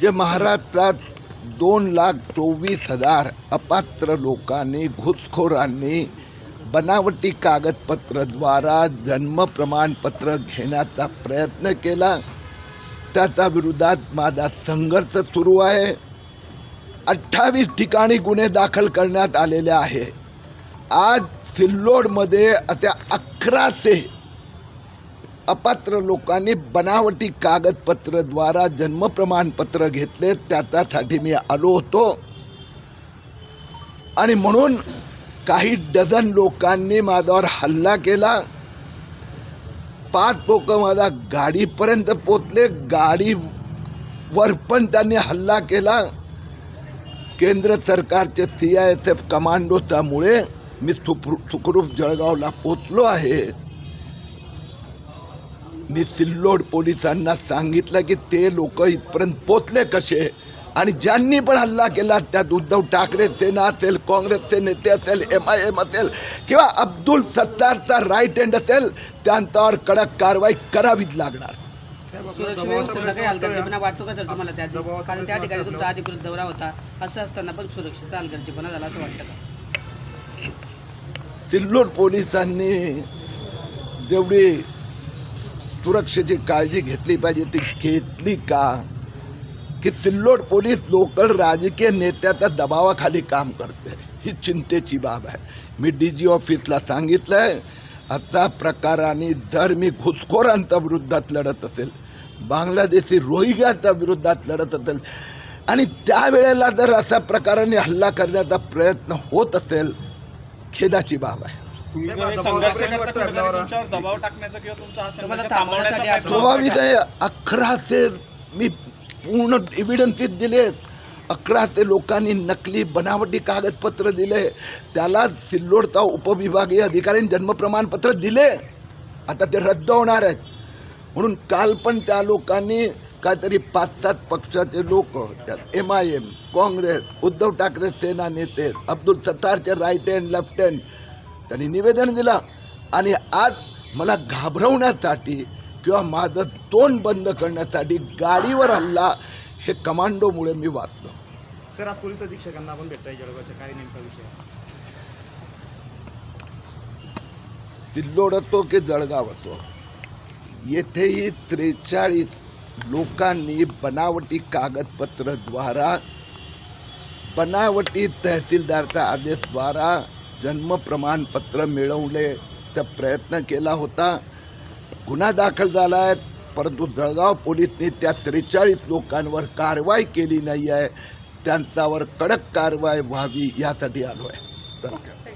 जे महाराष्ट्रात दोन लाख चोवीस हजार अपात्र लोकांनी घुसखोरांनी बनावटी कागदपत्रद्वारा जन्म प्रमाणपत्र घेण्याचा प्रयत्न केला. त्याचा विरोधात माझा संघर्ष सुरू आहे. अठ्ठावीस ठिकाणी गुन्हे दाखल करण्यात आलेले आहे. आज सिल्लोडमध्ये अशा अकराशे अपात्र लोकांनी बनावटी कागदपत्रद्वारा जन्म प्रमाणपत्र घेतले त्याच्यासाठी मी आलो होतो. आणि म्हणून काही डझन लोकांनी माझ्यावर हल्ला केला. पाच लोक माझा गाडीपर्यंत पोचले गाडीवर पण त्यांनी हल्ला केला. केंद्र सरकारचे सी आय एस एफ कमांडोच्यामुळे मी सुखरू सुखरूप जळगावला पोचलो आहे. मी सिल्लोड पोलिसांना सांगितलं की ते लोक इथपर्यंत पोचले कसे? आणि ज्यांनी पण हल्ला केला त्यात उद्धव ठाकरे सेना असेल काँग्रेसचे नेते असेल एम आय एम असेल किंवा अब्दुल सत्तारचा राईट हँड असेल त्यांच्यावर कडक कारवाई करावीच लागणार. काही हलगर्जीपणा वाटतो का तर तुम्हाला त्या कारण त्या ठिकाणी तुमचा अधिकृत दौरा होता. असं असताना पण सुरक्षेचा हलगर्जीपणा झाला असं वाटतं का? सिल्लोड पोलिसांनी जेवढी सुरक्षेची काळजी घेतली पाहिजे. ती घेतली का? की सिल्लोड पोलीस लोकल राजकीय नेत्याच्या दबावाखाली काम करते. ही चिंतेची बाब आहे. मी डी जी ऑफिसला सांगितलं आहे आता प्रकाराने जर मी घुसखोरांच्या विरुद्धात लढत असेल. बांगलादेशी रोहिंग्याच्या विरुद्धात लढत असेल. आणि त्यावेळेला जर अशा प्रकाराने हल्ला करण्याचा प्रयत्न होत असेल खेदाची बाब आहे. तुम्ही जर हे संघर्ष करता कुठेतरी तुमच्यावर दबाव टाकण्याचा किंवा तुमचा हा तुम्हाला संघर्ष थांबवण्याचा थांबवण्यासाठी प्रयत्न स्वाभाविक आहे अकराशे मी पूर्ण एव्हिडन्सेस दिलेत अकराशे लोकांनी नकली बनावटी कागदपत्र दिले. त्याला सिल्लोडचा उपविभागीय अधिकाऱ्यांनी जन्म प्रमाणपत्र दिले. आता ते रद्द होणार आहेत. म्हणून काल पण त्या लोकांनी काहीतरी पाच सात पक्षाचे लोक त्यात M I M Congress Uddhav Thackeray Sena नेते अब्दुल सत्तारचे राईट हँड लेफ्ट हँड त्यांनी निवेदन दिलं. आणि आज मला घाबरवण्यासाठी किंवा माझं तोंड बंद करण्यासाठी गाडीवर हल्ला हे कमांडोमुळे मी वाचलो. सर आज पोलीस अधीक्षकांना आपण भेटताय जळगावच्या काय नेमका विषय. सिल्लोड असो की जळगाव असो येथेही त्रेचाळीस लोकांनी बनावटी कागदपत्रद्वारा बनावटी तहसीलदारच्या आदेशद्वारा जन्म प्रमाणपत्र मिळवण्याचा प्रयत्न केला होता. गुन्हा दाखल झाला आहे परंतु जळगाव पोलिसने त्या त्रेचाळीस लोकांवर कारवाई केली नाही आहे त्यांच्यावर कडक कारवाई व्हावी यासाठी आलो आहे धन्यवाद.